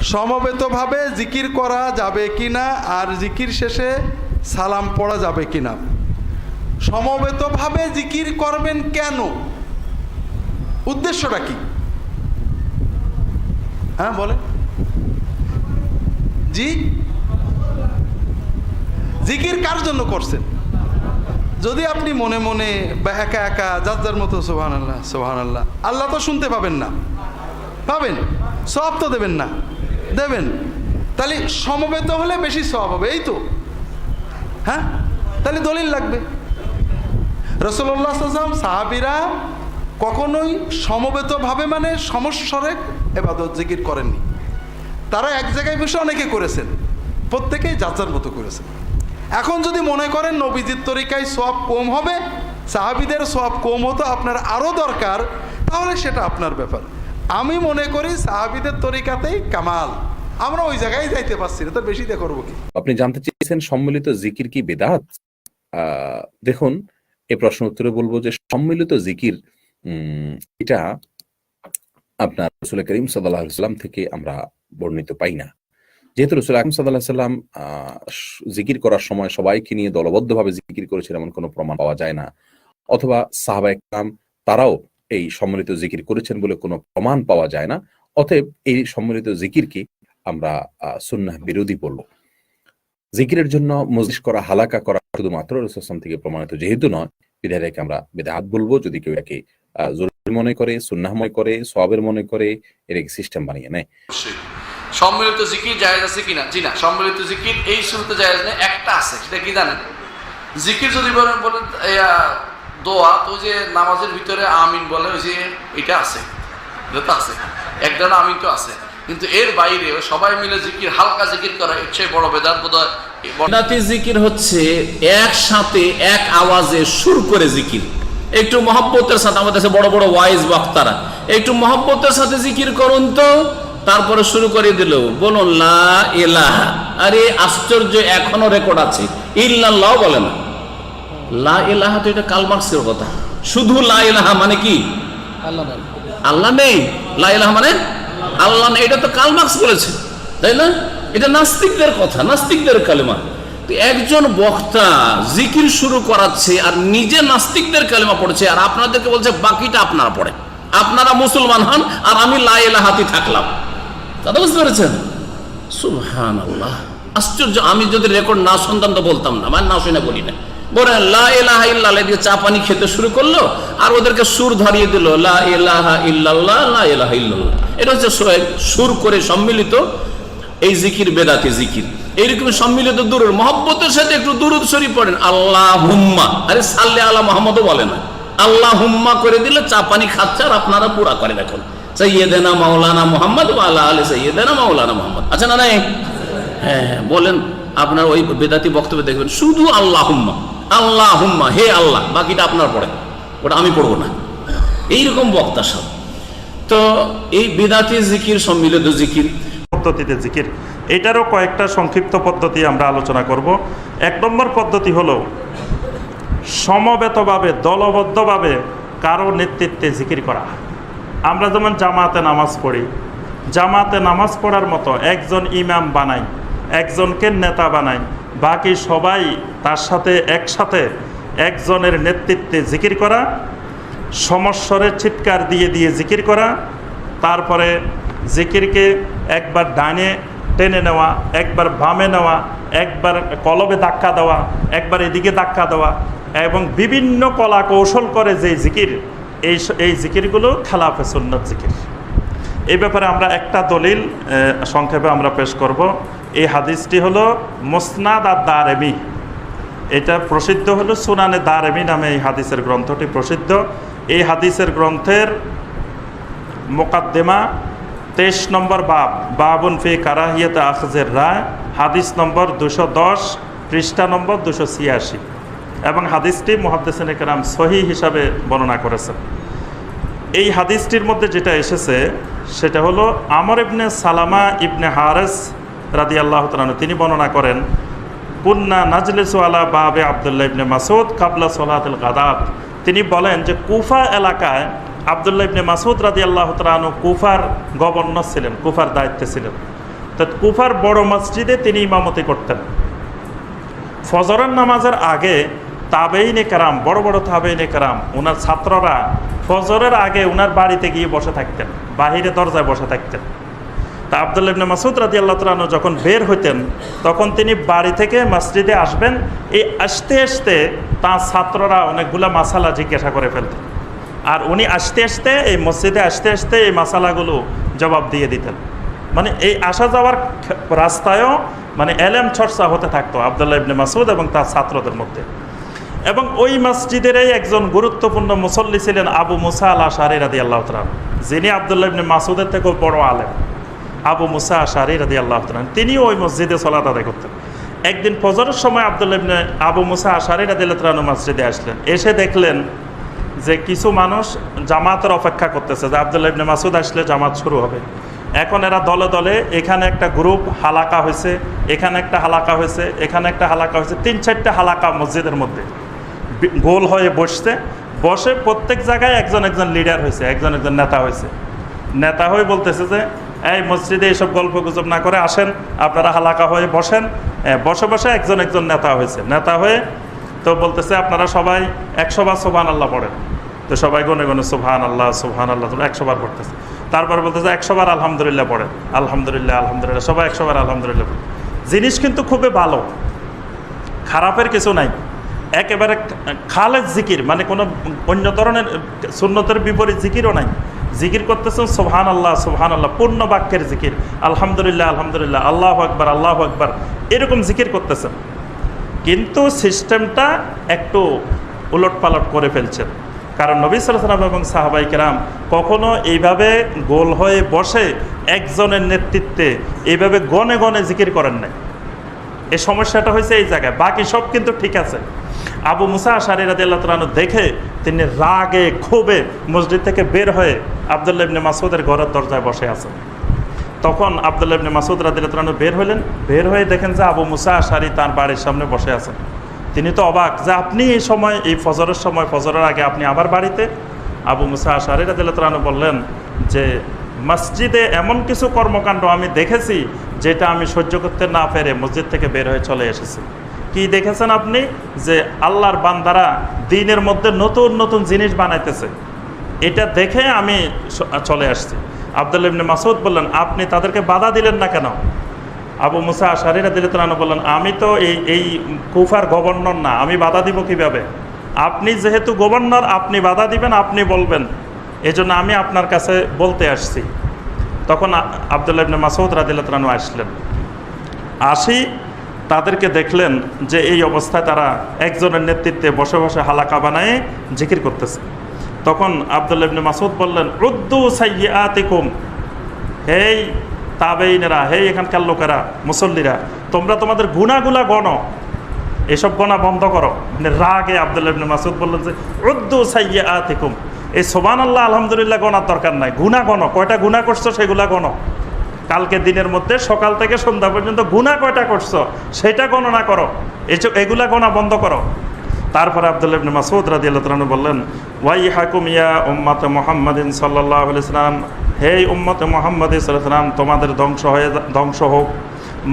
সমবেতভাবে জিকির করা যাবে কিনা আর জিকির শেষে সালাম পড়া যাবে কি না সমবেতভাবে জিকির করবেন কেন? উদ্দেশ্যটা কি? হ্যাঁ বলে জি? জিকির কার জন্য করছেন? যদি আপনি মনে মনে বা একা একা, যার যার মতো সোহান আল্লাহ সোহান আল্লাহ আল্লাহ তো শুনতে পাবেন না। পাবেন সব তো দেবেন না। দেবেন। তাহলে সমবেত হলে বেশি সব হবে, এই তো। হ্যাঁ? তাহলে দলিল লাগবে। রসল্লাহ সাল্লাম সাহাবিরা কখনোই সমবেতভাবে মানে সমস্বরে এবাদত, জিকির করেননি। তারা এক জায়গায় বসে অনেকে করেছেন, প্রত্যেকেই যাচার মতো করেছেন। এখন যদি মনে করেন নবীজির তরিকায় সব কম হবে, সাহাবিদের সব কম হতো, আপনার আরও দরকার, তাহলে সেটা আপনার ব্যাপার। আমি মনে করি সাহাবিদের তরিকাতেই কামাল। আমরা ওই জায়গায় যাইতে পারছি না তার বেশি দিয়ে করব কি? আপনি জানতে চেয়েছেন সম্মিলিত জিকির কি বেদাত? দেখুন এই প্রশ্ন উত্তরে বলব যে সম্মিলিত জিকির এটা আপনার রসুল করিম সাল্লাহ সাল্লাম থেকে আমরা বর্ণিত পাই না। যেহেতু রসুল আকরম সাল্লাহ সাল্লাম জিকির করার সময় সবাইকে নিয়ে দলবদ্ধভাবে জিকির করেছেন এমন কোনো প্রমাণ পাওয়া যায় না। অথবা সাহাবা একরাম তারাও এই সম্মিলিত জিকির করেছেন বলে কোনো প্রমাণ পাওয়া যায় না। অতএব এই সম্মিলিত জিকিরকে আমরা আহ, সুন্নাহ বিরোধী বলব। জিকিরের জন্য মজলিস করা হালাকা করা শুধুমাত্র রসুলাম থেকে প্রমাণিত যেহেতু নয় বিধায় একে আমরা বেদাত বলব। যদি কেউ একে জরুরি মনে করে সুন্নাহ মনে করে সবের মনে করে এর এক সিস্টেম বানিয়ে নেয়। সম্মিলিত জিকির জায়েজ আছে কিনা? জি না সম্মিলিত জিকির এই শুরুতে নেই একটা আছে সেটা কি জানেন? জিকির যদি বলেন বলেন দোয়া, তো যে নামাজের ভিতরে আমিন বলে, ওই যে এটা আছে এটা আছে একটা না আমিন তো আছে। কিন্তু এর বাইরে সবাই মিলে জিকির, হালকা জিকির করা চেয়ে বড় বেদাত বোধ হয় বেদাতি জিকির হচ্ছে একসাথে এক আওয়াজে সুর করে জিকির। একটু মহব্বতের সাথে, আমাদের দেশে বড় বড় ওয়াইজ বক্তারা, একটু মহব্বতের সাথে জিকির করুন তো। তারপরে শুরু করে দিল, বলুন, লা ইলাহা। আরে, আশ্চর্য, এখনও রেকর্ড আছে। ইল্লাল্লাহ বলে না। লা ইলাহা তো এটা কালমার্ক্সের কথা। শুধু লা ইলাহা মানে কি? আল্লাহ নেই। লা ইলাহা মানে আল্লাহ নেই। এটা তো কালমার্ক্স বলেছে তাই না? এটা নাস্তিকদের কথা নাস্তিকদের কালেমা। তো একজন বক্তা জিকির শুরু করাচ্ছে আর নিজে নাস্তিকদের কালেমা পড়েছে আর আপনাদেরকে বলছে বাকিটা আপনারা পড়ে আপনারা মুসলমান হন আর আমি লা ইলাহাতি থাকলাম। কথা বুঝতে পেরেছেন? সুবহান আল্লাহ আশ্চর্য আমি যদি রেকর্ড না শুনতাম তো বলতাম না। মানে না শুনে বলি না। বলে লা ইলাহা দিয়ে চা পানি খেতে শুরু করল আর ওদেরকে সুর ধরিয়ে দিল এটা হচ্ছে সুর করে সম্মিলিত এই জিকির বেদাতে এইরকম সম্মিলিত সাথে একটু বলে না করে দিলে পানি খাচ্ছে আর আপনারা পুরা করেন এখন। সৈয়দেনা মাওলানা মোহাম্মদ সৈয়দেনা মাওলানা মোহাম্মদ আচ্ছা না নাই? হ্যাঁ হ্যাঁ, বলেন আপনার ওই বেদাতি বক্তব্য দেখবেন শুধু আল্লাহ হুম্মা আল্লাহ হুম্মা হে আল্লাহ, বাকিটা আপনার পড়ে ওটা আমি পড়ব না। এইরকম বক্তা সব। তো এই বেদাতি জিকির, সম্মিলিত জিকির। পদ্ধতিতে জিকির। এটারও কয়েকটা সংক্ষিপ্ত পদ্ধতি আমরা আলোচনা করব। এক নম্বর পদ্ধতি হলো, সমবেতভাবে, দলবদ্ধভাবে কারও নেতৃত্বে জিকির করা। আমরা যেমন জামাতে নামাজ পড়ি, জামাতে নামাজ পড়ার মতো একজন ইমাম বানাই, একজনকে নেতা বানাই বাকি সবাই তার সাথে একসাথে একজনের নেতৃত্বে জিকির করা সমস্বরের চিৎকার দিয়ে দিয়ে জিকির করা, তারপরে জিকিরকে একবার ডানে টেনে নেওয়া, একবার বামে নেওয়া, একবার কলবে ধাক্কা দেওয়া, একবার এদিকে ধাক্কা দেওয়া এবং বিভিন্ন কলা কৌশল করে যে জিকির, এই এই জিকিরগুলো খেলাফে সুন্নত জিকির। এই ব্যাপারে আমরা একটা দলিল সংক্ষেপে আমরা পেশ করব। এই হাদিসটি হলো মোসনাদ আর দারেমি। এটা প্রসিদ্ধ হলো সুনানে দারেমি নামে এই হাদিসের গ্রন্থটি প্রসিদ্ধ। এই হাদিসের গ্রন্থের মোকাদ্দেমা তেইশ নম্বর বাব, বাবুন ফি কারাহিয়াত আখজের রায়, হাদিস নম্বর দুশো দশ, পৃষ্ঠা নম্বর দুশো ছিয়াশি। এবং হাদিসটি মহাদ্দেসিন কেরাম সহি হিসাবে বর্ণনা করেছেন। এই হাদিসটির মধ্যে যেটা এসেছে, সেটা হলো আমর ইবনে সালামা ইবনে হারেস রাদি আল্লাহ তিনি বর্ণনা করেন, কুন্না নাজলিসু আলা বাবে আবদুল্লাহ ইবনে মাসুদ কাবলা সোলাতুল গাদাত। তিনি বলেন যে, কুফা এলাকায় আবদুল্লাহ ইবনে মাসুদ রাদি আল্লাহ তালু কুফার গভর্নর ছিলেন, কুফার দায়িত্বে ছিলেন। তো কুফার বড় মসজিদে তিনি ইমামতি করতেন। ফজরের নামাজের আগে তাবেইনে কারাম, বড় বড় তাবেইনে কারাম ওনার ছাত্ররা ফজরের আগে ওনার বাড়িতে গিয়ে বসে থাকতেন, বাহিরে দরজায় বসে থাকতেন। তা আবদুল্লাহ ইবনে মাসুদ রাজি আল্লাহ তালু যখন বের হইতেন, তখন তিনি বাড়ি থেকে মসজিদে আসবেন। এই আসতে আসতে তাঁর ছাত্ররা অনেকগুলা মাসালা জিজ্ঞাসা করে ফেলতেন। আর উনি আসতে আসতে, এই মসজিদে আসতে আসতে এই মাসালাগুলো জবাব দিয়ে দিতেন। মানে এই আসা যাওয়ার রাস্তায়ও মানে এলেম চর্চা হতে থাকতো আবদুল্লাহ ইবনে মাসুদ এবং তার ছাত্রদের মধ্যে। এবং ওই মসজিদেরই একজন গুরুত্বপূর্ণ মুসল্লি ছিলেন আবু মুসা আল আশারি রাদি আল্লাহ যিনি আবদুল্লাহ ইবনে মাসুদের থেকেও বড় আলেম। আবু মুসা আশারি রাদি আল্লাহ তিনিও ওই মসজিদে সলাত আদায় করতেন। একদিন ফজরের সময় আবদুল্লাহ আবু মুসা আশারি রাদি আল্লাহ মসজিদে আসলেন। এসে দেখলেন যে কিছু মানুষ জামাতের অপেক্ষা করতেছে যে আবদুল্লাহ ইবনে মাসুদ আসলে জামাত শুরু হবে। এখন এরা দলে দলে এখানে একটা গ্রুপ হালাকা হয়েছে, এখানে একটা হালাকা হয়েছে, এখানে একটা হালাকা হয়েছে, তিন চারটা হালাকা মসজিদের মধ্যে। গোল হয়ে বসছে। বসে প্রত্যেক জায়গায় একজন একজন লিডার হয়েছে, একজন একজন নেতা হয়েছে। নেতা হয়ে বলতেছে যে এই মসজিদে এইসব গল্প গুজব না করে আসেন, আপনারা হালাকা হয়ে বসেন। বসে বসে একজন একজন নেতা হয়েছে। নেতা হয়ে তো বলতেছে, আপনারা সবাই একশো বার সোভান আল্লাহ পড়েন। তো সবাই গনে গনে সোভান আল্লাহ সোভান আল্লাহ তোমরা একশো বার পড়তেছে। তারপর বলতেছে, একশো বার আলহামদুলিল্লাহ পড়েন। আলহামদুলিল্লাহ আলহামদুলিল্লাহ, সবাই একশো বার আলহামদুলিল্লাহ পড়েন। জিনিস কিন্তু খুবই ভালো। খারাপের কিছু নাই। একেবারে খালেজ জিকির মানে কোনো অন্য ধরনের সুন্নতের বিপরীত জিকিরও নাই। জিকির করতেছেন সোহান আল্লাহ সোহান আল্লাহ পূর্ণ বাক্যের জিকির। আলহামদুলিল্লাহ আলহামদুলিল্লাহ, আল্লাহ আকবার আল্লাহ আকবার, এরকম জিকির করতেছেন। কিন্তু সিস্টেমটা একটু উলট পালট করে ফেলছেন। কারণ নবী সালাম এবং সাহাবাই কেরাম কখনো এইভাবে গোল হয়ে বসে একজনের নেতৃত্বে এইভাবে গনে গনে জিকির করেন নাই। এই সমস্যাটা হয়েছে এই জায়গায়। বাকি সব কিন্তু ঠিক আছে। আবু মুসা আশারি রাদি আল্লাহ দেখে তিনি রাগে, ক্ষোভে মসজিদ থেকে বের হয়ে আবদুল্লাহ ইবনে মাসুদের ঘরের দরজায় বসে আছেন। তখন আবদুল্লাহ ইবনে মাসুদ রাদি আল্লাহ তালু বের হলেন বের হয়ে দেখেন যে আবু মুসা আশারি তার বাড়ির সামনে বসে আছেন। তিনি তো অবাক যে আপনি এই সময়, এই ফজরের সময়, ফজরের আগে আপনি আবার বাড়িতে? আবু মুসা আশারি রাদি আল্লাহ তালু বললেন যে, মসজিদে এমন কিছু কর্মকাণ্ড আমি দেখেছি যেটা আমি সহ্য করতে না পেরে মসজিদ থেকে বের হয়ে চলে এসেছি। কি দেখেছেন আপনি? যে আল্লাহর বান্দারা দিনের মধ্যে নতুন নতুন জিনিস বানাইতেছে। এটা দেখে আমি চলে আসছি। আবদুল্লাহ ইবনে মাসুদ বললেন, আপনি তাদেরকে বাধা দিলেন না কেন? আবু মুসা আশারিরা দিলে তারা বললেন, আমি তো এই এই কুফার গভর্নর না, আমি বাধা দিব কীভাবে? আপনি যেহেতু গভর্নর, আপনি বাধা দিবেন, আপনি বলবেন। এজন্য আমি আপনার কাছে বলতে আসছি। তখন আবদুল্লাহ ইবনে মাসুদ রাদিল্লাহ তালানু আসলেন। আসি তাদেরকে দেখলেন যে এই অবস্থায় তারা একজনের নেতৃত্বে বসে বসে হালাকা বানায় জিকির করতেছে। তখন আবদুল্লাহ ইবনে মাসুদ বললেন, উদ্দু সাইয়াতিকুম হেই তাবেইনেরা হেই এখানকার লোকেরা, মুসল্লিরা, তোমরা তোমাদের গুণাগুলা গণ। এসব গণা বন্ধ করো। মানে রাগে আবদুল্লাহ ইবনে মাসুদ বললেন যে, উদ্দু সাইয়াতিকুম এই সোবান আল্লাহ আলহামদুলিল্লাহ গণার দরকার নাই। গুণা গণ, কয়টা গুণা করছ সেগুলা গণ। কালকে দিনের মধ্যে সকাল থেকে সন্ধ্যা পর্যন্ত গুণা কয়টা করছ সেটা গণনা করো। এগুলা গণা বন্ধ করো। তারপরে আবদুল্লাহ ইবনে মাসুদ রাদিয়াল্লাহু তাআলা বললেন ওয়াই হাকুম ইয়া উম্মাতে মুহাম্মাদিন সাল্লাল্লাহু আলাইহি হে উম্মতে মুহাম্মাদি আলাইহি তোমাদের ধ্বংস হয়ে ধ্বংস হোক।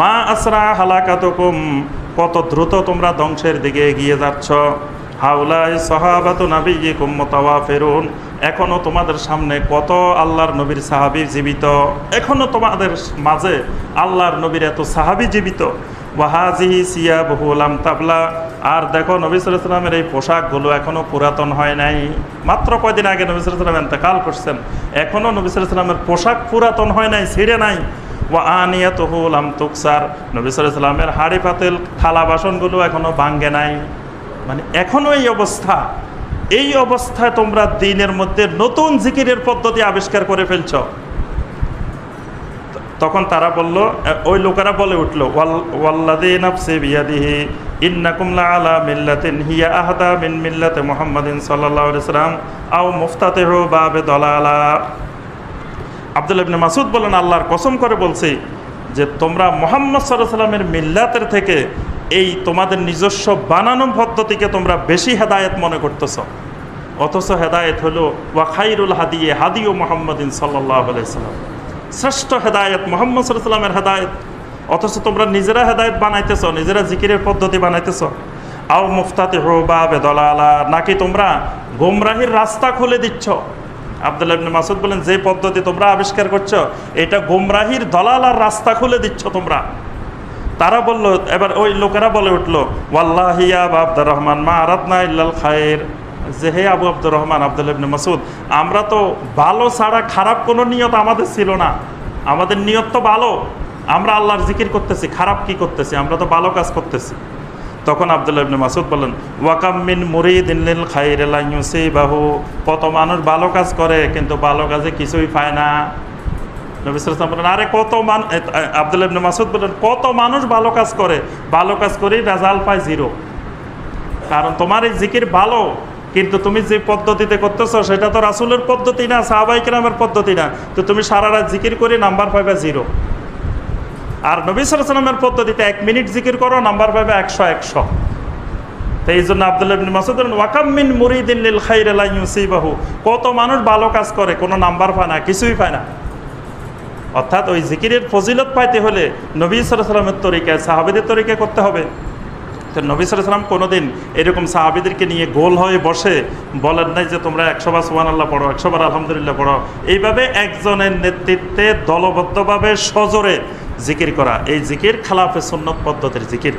মা আসরা হালাকাতুকুম, কত দ্রুত তোমরা ধ্বংসের দিকে এগিয়ে যাচ্ছ। হাউলাই সাহাবাতু নাবিয়িকুম মুতাওয়াফিরুন। এখনও তোমাদের সামনে কত আল্লাহর নবীর সাহাবী জীবিত? এখনও তোমাদের মাঝে আল্লাহর নবীর এত সাহাবী জীবিত? ওয়াহাজিহি সিয়া বহুলাম তাবলা। আর দেখো, নবী সালামের এই পোশাকগুলো এখনও পুরাতন হয় নাই। মাত্র কয়দিন আগে নবী সালাম এতেকাল করছেন। এখনও নবী সালামের পোশাক পুরাতন হয় নাই, ছিঁড়ে নাই। ও আনিয়া তহুলাম তুকসার। নবী সালামের হাড়ি পাতেল, থালা বাসনগুলো এখনও ভাঙ্গে নাই। মানে এখনও এই অবস্থা। এই অবস্থায় তোমরা দিনের মধ্যে নতুন জিকিরের পদ্ধতি আবিষ্কার করে ফেলছ। তখন তারা বলল ওই লোকেরা বলে উঠল মিল্লাতে মুফতাতিহু মাসুদ বলেন, আল্লাহর কসম করে বলছি যে তোমরা মোহাম্মদ সাল্লামের মিল্লাতের থেকে এই তোমাদের নিজস্ব বানানো পদ্ধতিকে তোমরা বেশি হেদায়েত মনে করতেছ। অথচ হেদায়েত হলো, ওয়া খাইরুল হাদিয়ে হাদিও মোহাম্মদিন সাল্লাহ আলাইসাল্লাম শ্রেষ্ঠ হেদায়ত মোহাম্মদ সাল্লামের হেদায়ত। অথচ তোমরা নিজেরা হেদায়ত বানাইতেছ, নিজেরা জিকিরের পদ্ধতি বানাইতেছ। আও মুফতাতে হো বা বেদলালা নাকি তোমরা গোমরাহির রাস্তা খুলে দিচ্ছ? আবদুল্লাহ মাসুদ বলেন, যে পদ্ধতি তোমরা আবিষ্কার করছ, এটা গোমরাহির দলালার রাস্তা খুলে দিচ্ছ তোমরা। তারা বলল, এবার ওই লোকেরা বলে উঠল ওয়াল্লাহিয়া বা আব্দুর রহমান, মা আরাতনা ইল্লাল খায়ের যে, হে আবু আব্দুর রহমান, আব্দুল ইবনে মাসুদ আমরা তো ভালো ছাড়া খারাপ কোনো নিয়ত আমাদের ছিল না। আমাদের নিয়ত তো ভালো। আমরা আল্লাহর জিকির করতেছি, খারাপ কি করতেছি? আমরা তো ভালো কাজ করতেছি। তখন আবদুল্লাহ ইবনে মাসুদ বললেন, ওয়াকাম মিন মুরিদিন লিল খাইর ইউসিবাহু। কত মানুষ ভালো কাজ করে, কিন্তু ভালো কাজে কিছুই পায় না। বলেন, আরে কত মান মাসুদ কত মানুষ ভালো কাজ করে, ভালো কাজ করেই জিরো। কারণ তোমার এই জিকির ভালো, কিন্তু তুমি যে পদ্ধতিতে করতেছো, সেটা তো রাসুলের পদ্ধতি না সাহাবাই কেরামের পদ্ধতি না। তো তুমি সারা রাত জিকির করে নাম্বার পাইবে জিরো। আর নবী সাল্লামের পদ্ধতিতে এক মিনিট জিকির করো, নাম্বার পাইবে একশো একশো। তো এই জন্য আবদুল্লাহ বিন মাসুদ মুরিদিন ইউসিবাহু। কত মানুষ ভালো কাজ করে, কোনো নাম্বার পায় না, কিছুই পায় না। অর্থাৎ ওই জিকিরের ফজিলত পাইতে হলে নবী সাল্লামের তরিকায়, সাহাবিদের তরিকায় করতে হবে। তো নবী সাল্লাম কোনোদিন এরকম সাহাবিদেরকে নিয়ে গোল হয়ে বসে বলেন নাই যে তোমরা একশো বার সোহান আল্লাহ পড়ো, একশো বার আলহামদুলিল্লাহ পড়ো। এইভাবে একজনের নেতৃত্বে দলবদ্ধভাবে সজোরে জিকির করা। এই জিকির খালাফে সুন্নত পদ্ধতির জিকির।